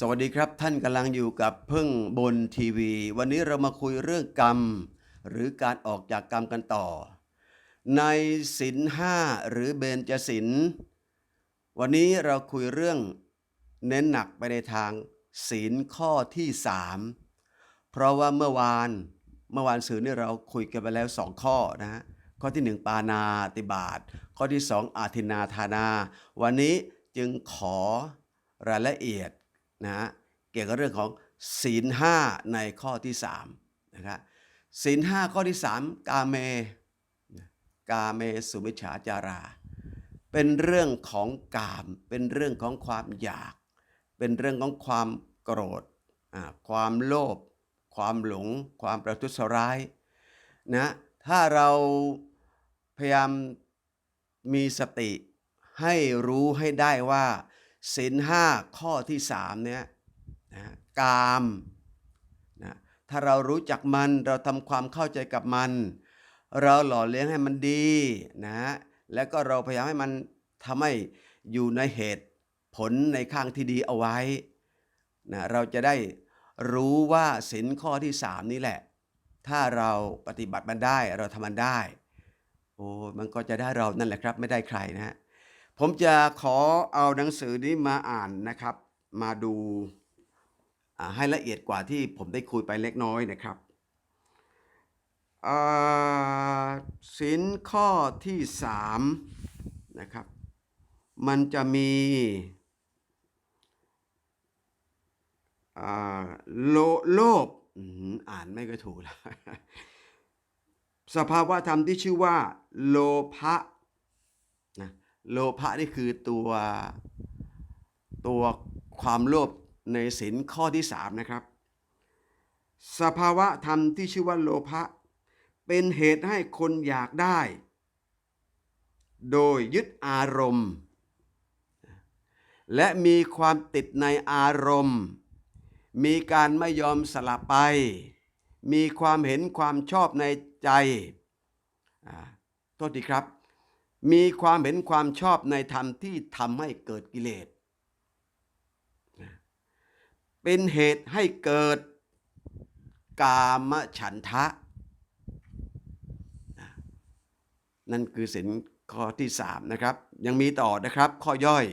สวัสดีครับท่านกำลังอยู่กับพึ่งบนทีวี วันนี้เรามาคุยเรื่องกรรม หรือการออกจากกรรมกันต่อ ในศินห้าหรือเบญจศินวันนี้เราคุยเรื่องเน้นหนักไปในทางศีลข้อที่สามเพราะว่าเมื่อวานเมื่อวานสื่อนี่เราคุยกันไปแล้วสองข้อนะฮะข้อที่หนึ่งปานาติบาตข้อที่สองอาทินนาธานา วันนี้จึงขอรายละเอียด นะฮะเกี่ยวกับเรื่องของศีลห้าในข้อที่สามนะครับศีลห้าข้อที่สามกาเม กาเมสุมิจฉาจารา เป็นเรื่องของกาม เป็นเรื่องของความอยาก เป็นเรื่องของความโกรธ ความโลภ ความหลง ความประทุษร้ายนะถ้าเราพยายามมีสติให้รู้ให้ได้ว่า ศีลห้าข้อที่สามเนี่ยนะกามนะถ้าเรารู้จักมันเราทำความเข้าใจกับมัน เราหล่อเลี้ยงให้มันดีนะฮะแล้วก็เราพยายามให้มันทำให้อยู่ในเหตุผลในข้างที่ดีเอาไว้นะเราจะได้รู้ว่าศีลข้อที่สามนี้แหละ ถ้าเราปฏิบัติมันได้เราทำมันได้โอ้มันก็จะได้เรานั่นแหละครับ ไม่ได้ใครนะฮะ ผมจะขอเอาหนังสือนี้มาอ่านนะครับ มาดูให้ละเอียดกว่าที่ผมได้คุยไปเล็กน้อยนะครับสินข้อที่สามนะครับ มันจะมีโลโลภอ่านไม่ก็ถูกแล้วสภาวะธรรมที่ชื่อว่า โลภะ โลภะนี่คือตัวตัวความโลภในสินข้อที่สามนะครับ สภาวะธรรมที่ชื่อว่าโลภะเป็นเหตุให้คนอยากได้ โดยยึดอารมณ์ และมีความติดในอารมณ์ มีการไม่ยอมสละไป มีความเห็นความชอบในใจโทษทีครับ มีความเห็นความชอบในธรรมที่ทำให้เกิดกิเลส เป็นเหตุให้เกิดกามฉันทะ นั่นคือสินข้อที่สามนะครับ ยังมีต่อนะครับข้อย่อย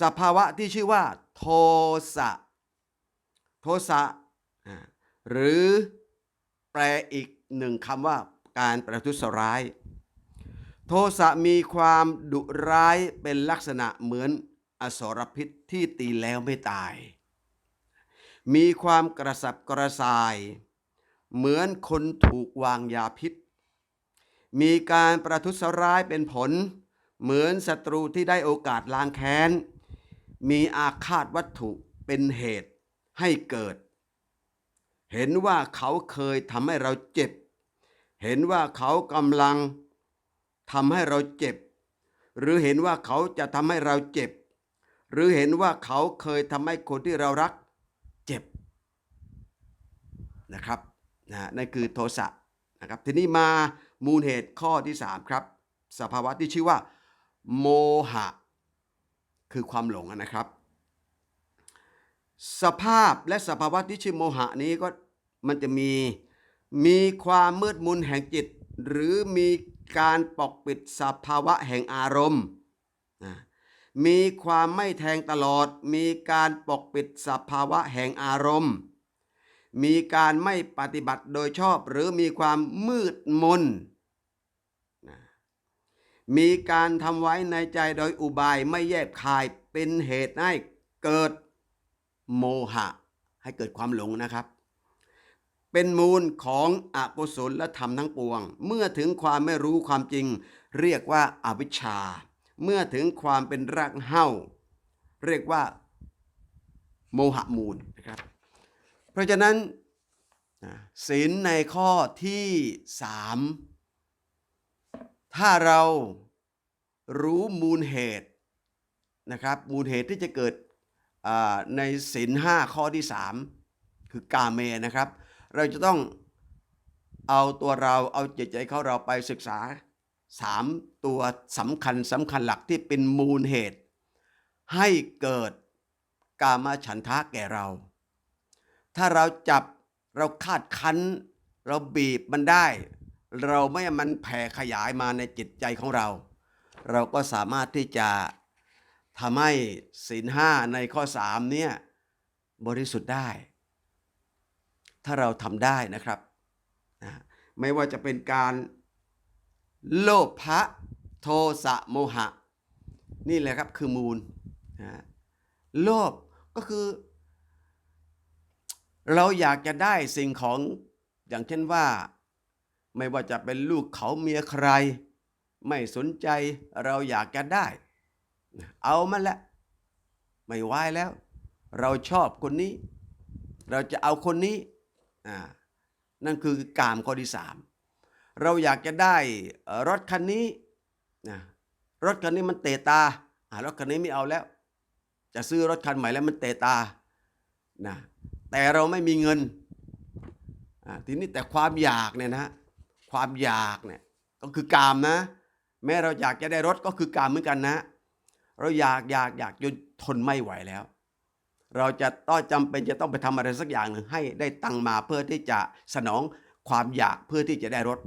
สภาวะที่ชื่อว่า โทสะ โทสะ หรือแปลอีกหนึ่งคำว่าการประทุษร้าย โทสะมีความดุร้ายเป็นลักษณะเหมือนอสรพิษที่ตีแล้วไม่ตาย มีความกระสับกระส่าย เหมือนคนถูกวางยาพิษ มีการประทุษร้ายเป็นผล เหมือนศัตรูที่ได้โอกาสล้างแค้น มีอาฆาตวัตถุเป็นเหตุให้เกิด เห็นว่าเขาเคยทำให้เราเจ็บ เห็นว่าเขากำลัง ทำให้เราเจ็บ หรือเห็นว่าเขาจะทำให้เราเจ็บ หรือเห็นว่าเขาเคยทำให้คนที่เรารักเจ็บนะครับนะนั่นคือโทสะนะครับทีนี้มามูลเหตุข้อที่ 3 ครับ สภาวะที่ชื่อว่า โมหะ คือความหลงนะครับ สภาพและสภาวะที่ชื่อโมหะนี้ก็มันจะมีมีความมืดมนแห่งจิต หรือมี การปกปิดสภาวะแห่งอารมณ์ มีความไม่แทงตลอด มีการปกปิดสภาวะแห่งอารมณ์ มีการไม่ปฏิบัติโดยชอบหรือมีความมืดมน มีการทำไว้ในใจโดยอุบายไม่แยบคายเป็นเหตุให้เกิดโมหะ ให้เกิดความหลงนะครับ เป็นมูลของอกุศลและธรรมทั้งปวง เมื่อถึงความไม่รู้ความจริง เรียกว่าอาวิชชา เมื่อถึงความเป็นรากเหง้าเรียกว่าโมหะมูลนะครับ เพราะฉะนั้นศีลในข้อที่สามถ้าเรารู้มูลเหตุนะครับมูลเหตุที่จะเกิดในศีลห้าข้อที่สามคือกาเมนะครับ เราจะต้องเอาตัวเราเอาจิตใจเขาเราไปศึกษาสามตัวสำคัญสำคัญหลักที่เป็นมูลเหตุ ให้เกิดกามฉันทะแก่เรา ถ้าเราจับเราคาดคั้น เราบีบมันได้ เราไม่ให้มันแผ่ขยายมาในจิตใจของเรา เราก็สามารถที่จะทำให้ศีลห้าในข้อสามเนี่ยบริสุทธิ์ได้ ถ้าเราทำได้นะครับนะไม่ว่าจะเป็นการโลภะโทสะโมหะ นี่แหละครับคือมูลนะโลภก็คือ เราอยากจะได้สิ่งของอย่างเช่นว่า ไม่ว่าจะเป็นลูกเขาเมียใคร ไม่สนใจเราอยากจะได้ เอามันละ ไม่ไหวแล้ว เราชอบคนนี้ เราจะเอาคนนี้ อ่านั่นคือกามข้อที่สามเราอยากจะได้รถคันนี้นะรถคันนี้มันเตะตาอ่ารถคันนี้ไม่เอาแล้ว จะซื้อรถคันใหม่แล้วมันเตะตานะแต่เราไม่มีเงินอ่าทีนี้แต่ความอยากเนี่ยนะความอยากเนี่ยก็คือกามนะ แม้เราอยากจะได้รถก็คือกามเหมือนกันนะ เราอยากอยากอยากจนทนไม่ไหวแล้ว เราจะต้องจำเป็นจะต้องไปทำอะไรสักอย่างหนึ่งให้ได้ตังมาเพื่อที่จะสนองความอยากเพื่อที่จะได้รถ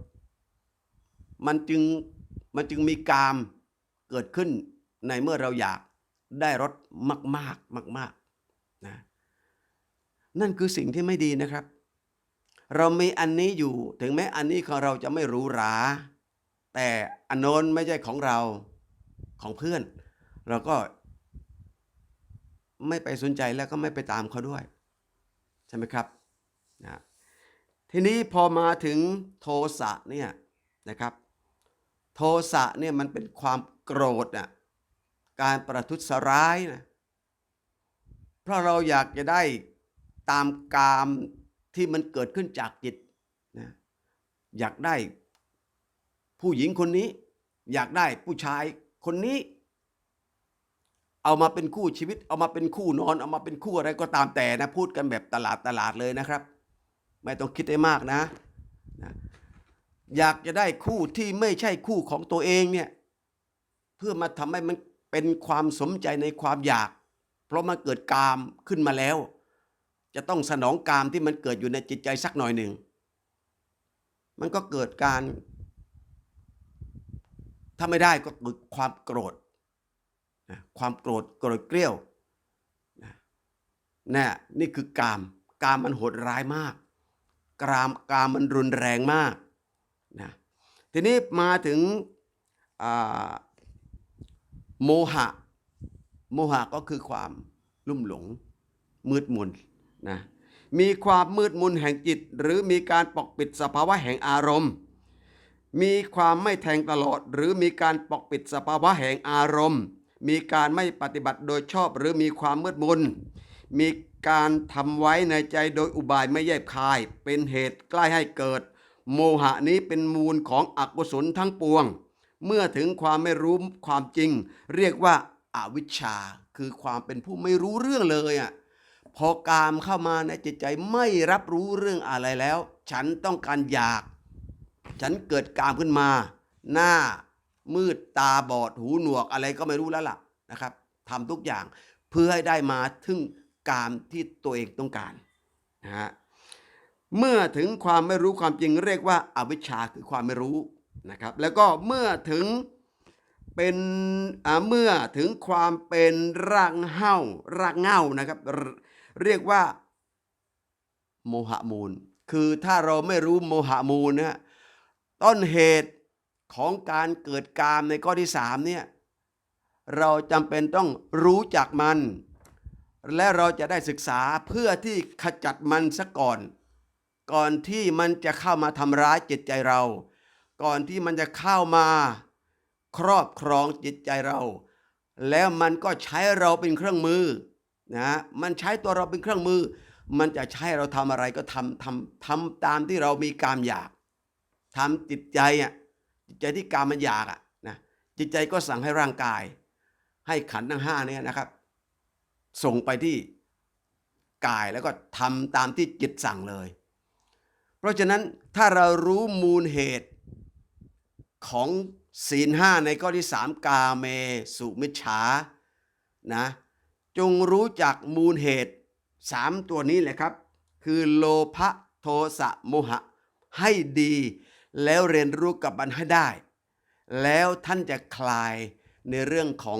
มันจึงมันจึงมีกามเกิดขึ้นในเมื่อเราอยากได้รถมาก ๆ มากๆนะนั่นคือสิ่งที่ไม่ดีนะครับ เรามีอันนี้อยู่ถึงแม้อันนี้ของเราจะไม่หรูหรา แต่อันโน้นไม่ใช่ของเราของเพื่อน เราก็ ไม่ไปสนใจแล้วก็ไม่ไปตามเขาด้วย ใช่ไหมครับนะทีนี้พอมาถึงโทสะเนี่ยนะครับ โทสะเนี่ยมันเป็นความโกรธน่ะการประทุษร้ายนะเพราะเราอยากจะได้ตามกามที่มันเกิดขึ้นจากจิตนะอยากได้ผู้หญิงคนนี้ อยากได้ผู้ชายคนนี้ เอามาเป็นคู่ชีวิต เอามาเป็นคู่นอน เอามาเป็นคู่อะไรก็ตามแต่นะ พูดกันแบบตลาดตลาดเลยนะครับ ไม่ต้องคิดให้มากนะนะอยากจะได้คู่ที่ไม่ใช่คู่ของตัวเองเนี่ยเพื่อมาทำให้มันเป็นความสมใจในความอยาก เพราะมันเกิดกามขึ้นมาแล้ว จะต้องสนองกามที่มันเกิดอยู่ในจิตใจสักหน่อยหนึ่ง มันก็เกิดการ ถ้าไม่ได้ก็เกิดความโกรธ นะความโกรธโกรธเกลี้ยวนะนะนี่คือกาม กามมันโหดร้ายมาก กามกามมันรุนแรงมากนะทีนี้มาถึงโมหะ โมหะก็คือความลุ่มหลง มืดมนนะมีความมืดมนแห่งจิต หรือมีการปกปิดสภาวะแห่งอารมณ์ มีความไม่แทงตลอด หรือมีการปกปิดสภาวะแห่งอารมณ์ มีการไม่ปฏิบัติโดยชอบหรือมีความมืดมนมีการทำไว้ในใจโดยอุบายไม่แยบคาย เป็นเหตุใกล้ให้เกิด โมหะนี้เป็นมูลของอกุศลทั้งปวง เมื่อถึงความไม่รู้ความจริง เรียกว่าอาวิชชา คือความเป็นผู้ไม่รู้เรื่องเลยอะพอกามเข้ามาในจิตใจไม่รับรู้เรื่องอะไรแล้ว ฉันต้องการอยาก ฉันเกิดกามขึ้นมา หน้า มืดตาบอดหูหนวกอะไรก็ไม่รู้แล้วล่ะนะครับทำทุกอย่างเพื่อให้ได้มาถึงกามที่ตัวเองต้องการนะฮะเมื่อถึงความไม่รู้ความจริงเรียกว่าอาวิชชาคือความไม่รู้นะครับ แล้วก็เมื่อถึงเป็นอ่าเมื่อถึงความเป็นรากเหง้ารากเหง้านะครับเรเรียกว่าโมหะมูล คือถ้าเราไม่รู้โมหะมูลนะต้นเหตุ ของการเกิดกามในข้อที่สามเนี่ยเราจำเป็นต้องรู้จักมัน และเราจะได้ศึกษาเพื่อที่ขจัดมันซะก่อน ก่อนที่มันจะเข้ามาทำร้ายจิตใจเรา ก่อนที่มันจะเข้ามาครอบครองจิตใจเรา แล้วมันก็ใช้เราเป็นเครื่องมือนะมันใช้ตัวเราเป็นเครื่องมือ มันจะใช้เราทำอะไรก็ทำทำทำตามที่เรามีกามอยากทำจิตใจอะ จิตใจที่กามมันอยากอะนะจิตใจก็สั่งให้ร่างกาย ให้ขันทั้งห้าเนี่ยนะครับ ส่งไปที่กายแล้วก็ทำตามที่จิตสั่งเลย เพราะฉะนั้นถ้าเรารู้มูลเหตุของศีลห้าในข้อที่สามกาเมสุมิจฉานะจจงรู้จักมูลเหตุสามตัวนี้แหละครับ คือโลภะโทสะโมหะให้ดี แล้วเรียนรู้กับมันให้ได้ แล้วท่านจะคลายในเรื่องของ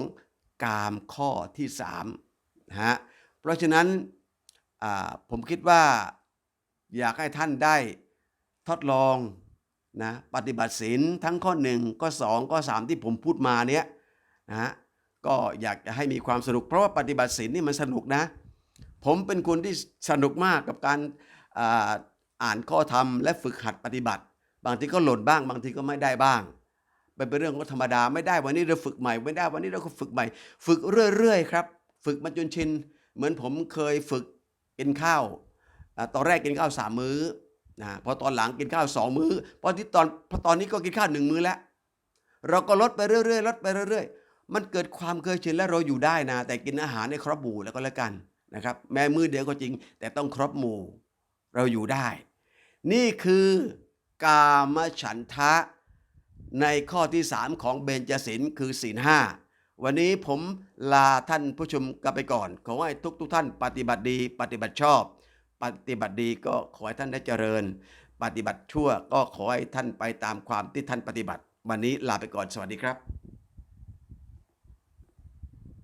กามข้อที่สามนะฮะเพราะฉะนั้นผมคิดว่าอยากให้ท่านได้ทดลองนะปฏิบัติศีลทั้งข้อหนึ่งข้อสองข้อสามที่ผมพูดมาเนี้ยนะฮะก็อยากจะให้มีความสนุก เพราะว่าปฏิบัติศีลนี่มันสนุกนะ ผมเป็นคนที่สนุกมากกับการอ่าอ่านข้อธรรมและฝึกหัดปฏิบัติ บางทีก็หล่นบ้าง บางทีก็ไม่ได้บ้างเป็นเรื่องของธรรมดาไม่ได้วันนี้เราฝึกใหม่ ไม่ได้วันนี้เราก็ฝึกใหม่ ฝึกเรื่อยๆครับ ฝึกมาจนชินเหมือนผมเคยฝึกกินข้าวอ่าตอนแรกกินข้าวสามมื้อนะพอตอนหลังกินข้าวสองมื้อพอที่ตอนพอตอนนี้ก็กินข้าวหนึ่งมื้อแล้ว เราก็ลดไปเรื่อยๆลดไปเรื่อย ๆ มันเกิดความเคยชินและเราอยู่ได้นะ แต่กินอาหารในครบหมู่แล้วก็แล้วกันนะครับ แม้มื้อเดียวก็จริง แต่ต้องครบหมู่ เราอยู่ได้ นี่คือ กามฉันทะ ในข้อที่ 3 ของเบญจศีลคือศีลห้าวันนี้ผมลาท่านผู้ชมกันไปก่อน ขอให้ทุกทุกท่านปฏิบัติดี ปฏิบัติชอบ ปฏิบัติดีก็ขอให้ท่านได้เจริญ ปฏิบัติชั่วก็ขอให้ท่านไปตามความที่ท่านปฏิบัติ วันนี้ลาไปก่อนสวัสดีครับ